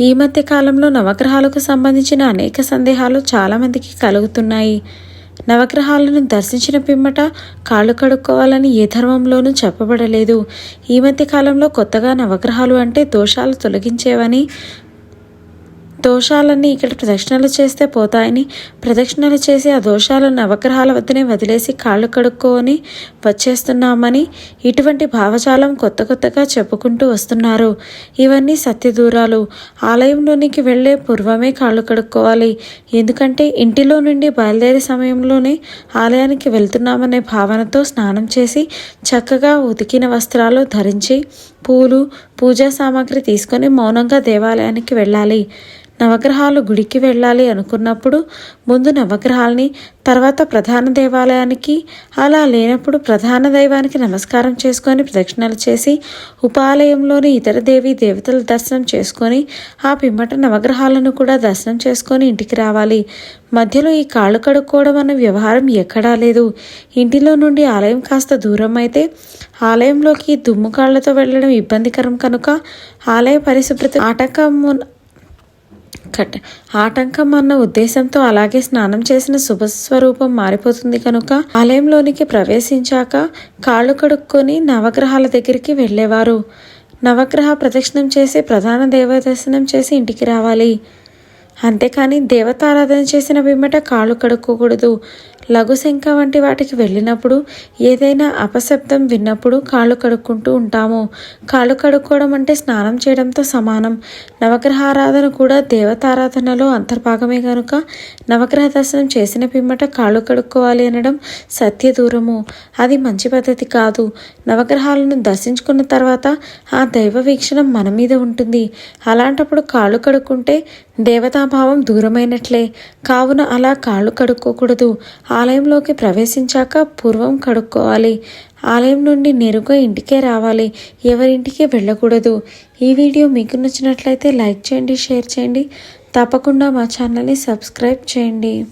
ఈ మధ్య కాలంలో నవగ్రహాలకు సంబంధించిన అనేక సందేహాలు చాలామందికి కలుగుతున్నాయి. నవగ్రహాలను దర్శించిన పిమ్మట కాళ్ళు కడుక్కోవాలని ఏ ధర్మంలోనూ చెప్పబడలేదు. ఈ మధ్య కాలంలో కొత్తగా నవగ్రహాలు అంటే దోషాలు తొలగించేవని దోషాలన్నీ ఇక్కడ ప్రదక్షిణలు చేస్తే పోతాయని ప్రదక్షిణలు చేసి ఆ దోషాలను నవగ్రహాల వద్దనే వదిలేసి కాళ్ళు కడుక్కొని వచ్చేస్తున్నామని ఇటువంటి భావజాలం కొత్త కొత్తగా చెప్పుకుంటూ వస్తున్నారు. ఇవన్నీ సత్యదూరాలు. ఆలయంలోనికి వెళ్ళే పూర్వమే కాళ్ళు కడుక్కోవాలి. ఎందుకంటే ఇంటిలో నుండి బయలుదేరే సమయంలోనే ఆలయానికి వెళ్తున్నామనే భావనతో స్నానం చేసి చక్కగా ఉతికిన వస్త్రాలు ధరించి పూలు పూజా సామాగ్రి తీసుకొని మౌనంగా దేవాలయానికి వెళ్ళాలి. నవగ్రహాలు గుడికి వెళ్ళాలి అనుకున్నప్పుడు ముందు నవగ్రహాలని తర్వాత ప్రధాన దేవాలయానికి అలా లేనప్పుడు ప్రధాన దైవానికి నమస్కారం చేసుకొని ప్రదక్షిణలు చేసి ఉపాలయంలోని ఇతర దేవి దేవతల దర్శనం చేసుకొని ఆ పిమ్మట నవగ్రహాలను కూడా దర్శనం చేసుకొని ఇంటికి రావాలి. మధ్యలో ఈ కాళ్ళు కడుక్కోవడం అన్న వ్యవహారం ఎక్కడా లేదు. ఇంటిలో నుండి ఆలయం కాస్త దూరం అయితే ఆలయంలోకి దుమ్ము కాళ్ళతో వెళ్ళడం ఇబ్బందికరం కనుక ఆలయ పరిశుభ్రత ఆటంకం కట్ ఆటంకం అన్న ఉద్దేశంతో అలాగే స్నానం చేసిన శుభస్వరూపం మారిపోతుంది కనుక ఆలయంలోనికి ప్రవేశించాక కాళ్ళు కడుక్కొని నవగ్రహాల దగ్గరికి వెళ్ళేవారు. నవగ్రహ ప్రదక్షిణం చేసి ప్రధాన దేవ దర్శనం చేసి ఇంటికి రావాలి. అంతేకాని దేవతారాధన చేసిన పిమ్మట కాళ్ళు కడుక్కోకూడదు. లఘుశంఖ వంటి వాటికి వెళ్ళినప్పుడు ఏదైనా అపశబ్దం విన్నప్పుడు కాళ్ళు కడుక్కుంటూ ఉంటాము. కాళ్ళు కడుక్కోవడం అంటే స్నానం చేయడంతో సమానం. నవగ్రహారాధన కూడా దేవతారాధనలో అంతర్భాగమే కనుక నవగ్రహ దర్శనం చేసిన పిమ్మట కాళ్ళు కడుక్కోవాలి అనడం సత్య దూరము. అది మంచి పద్ధతి కాదు. నవగ్రహాలను దర్శించుకున్న తర్వాత ఆ దైవ వీక్షణం మన మీద ఉంటుంది. అలాంటప్పుడు కాళ్ళు కడుక్కుంటే దేవతాభావం దూరమైనట్లే. కావున అలా కాళ్ళు కడుక్కోకూడదు. ఆలయంలోకి ప్రవేశించాక పూర్వం కడుక్కోవాలి. ఆలయం నుండి నేరుగా ఇంటికే రావాలి. ఎవరింటికి వెళ్ళకూడదు. ఈ వీడియో మీకు నచ్చినట్లయితే లైక్ చేయండి షేర్ చేయండి. తప్పకుండా మా ఛానల్ని సబ్స్క్రైబ్ చేయండి.